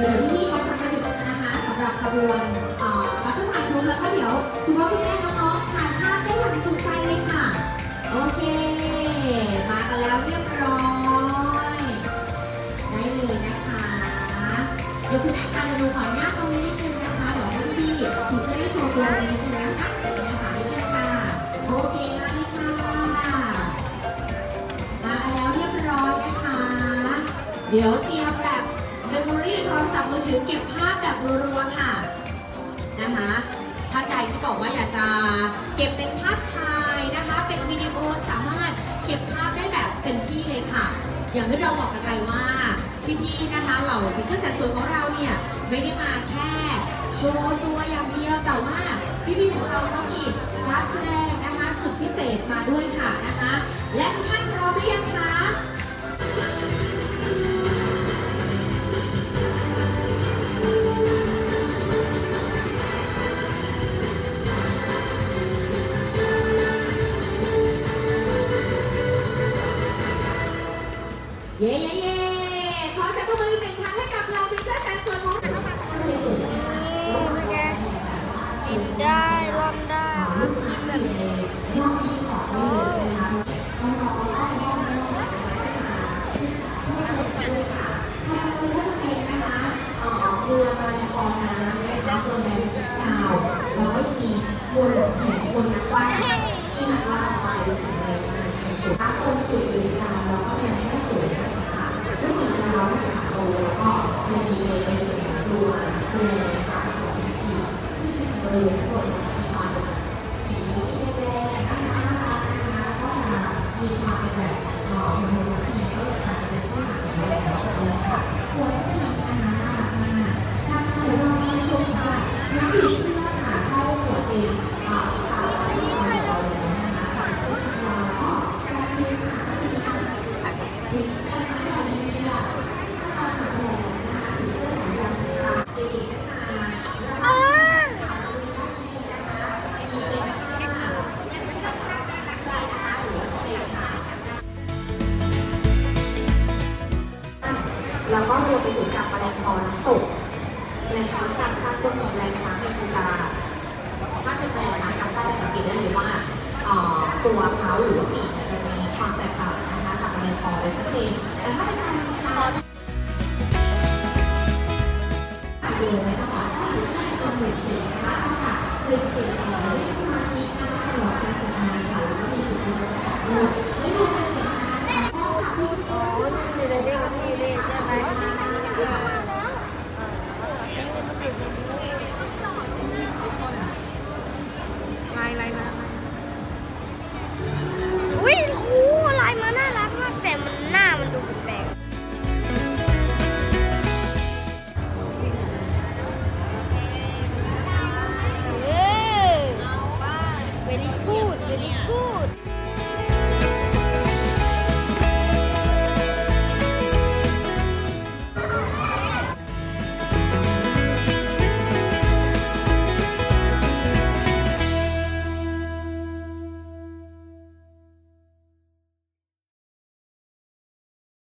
เดี๋ยวที่นบัตเตอร์ฟลายทุกแล้วก็เดี๋ยวคุณพ่อคุณแม่น้องๆถ่ายภาพได้อย่างจุใจเลยค่ะ โอเค มากันแล้วเรียบร้อย ได้เลยนะคะ เดี๋ยวคุณแม่คะเดี๋ยวหนูขออนุญาตตรงนี้นิดนึงนะคะเดี๋ยวให้พี่ๆถือจะได้โชว์ตัวตรงนี้นิดนึงนะคะนะคะนิดนึงค่ะ โอเคมาเลยค่ะ มากันแล้วเรียบร้อยนะคะ เดี๋ยวเตรียม เมมโมรี่โทรศัพท์มือถือเก็บภาพแบบรัวๆค่ะนะคะถ้าใครที่บอกว่าอยากจะเก็บเป็นภาพชายนะคะ เป็นวิดีโอสามารถเก็บภาพได้แบบเต็มที่เลยค่ะ อย่างที่เราบอกกันไปว่าพี่ๆนะคะเหล่าพิเศษแสนสวยของเราเนี่ยไม่ได้มาแค่โชว์ตัวอย่างเดียวแต่ว่าพี่ๆของเราก็มีนักแสดงนะคะสุดพิเศษมาด้วยค่ะนะคะ และทุกท่านพร้อมหรือยังคะ เย้เย้เย้ขอเสียงปรบมืออีกหนึ่งครั้งให้กับเราพิเศษแสนสวยของเรากินได้ร่อนได้กิน แบบนี้อ่ วมไปถึงกับแมลงปอน้ำตกแมลงช้างกลางซากก็มีแมลงช้างในคูกาถ้าเป็นแมลงช้างกลางซากจะสังเกตได้เลยว่าตัวเขาหรือว่าปีกจะมีความแตกต่างนะคะจากแมลงปอเลยชัดเจนแต่ถ้าเป็นแมลงช้างเดินนะคะหรือที่เป็นหนึ่งสีนะคะค่ะหนึ่งสี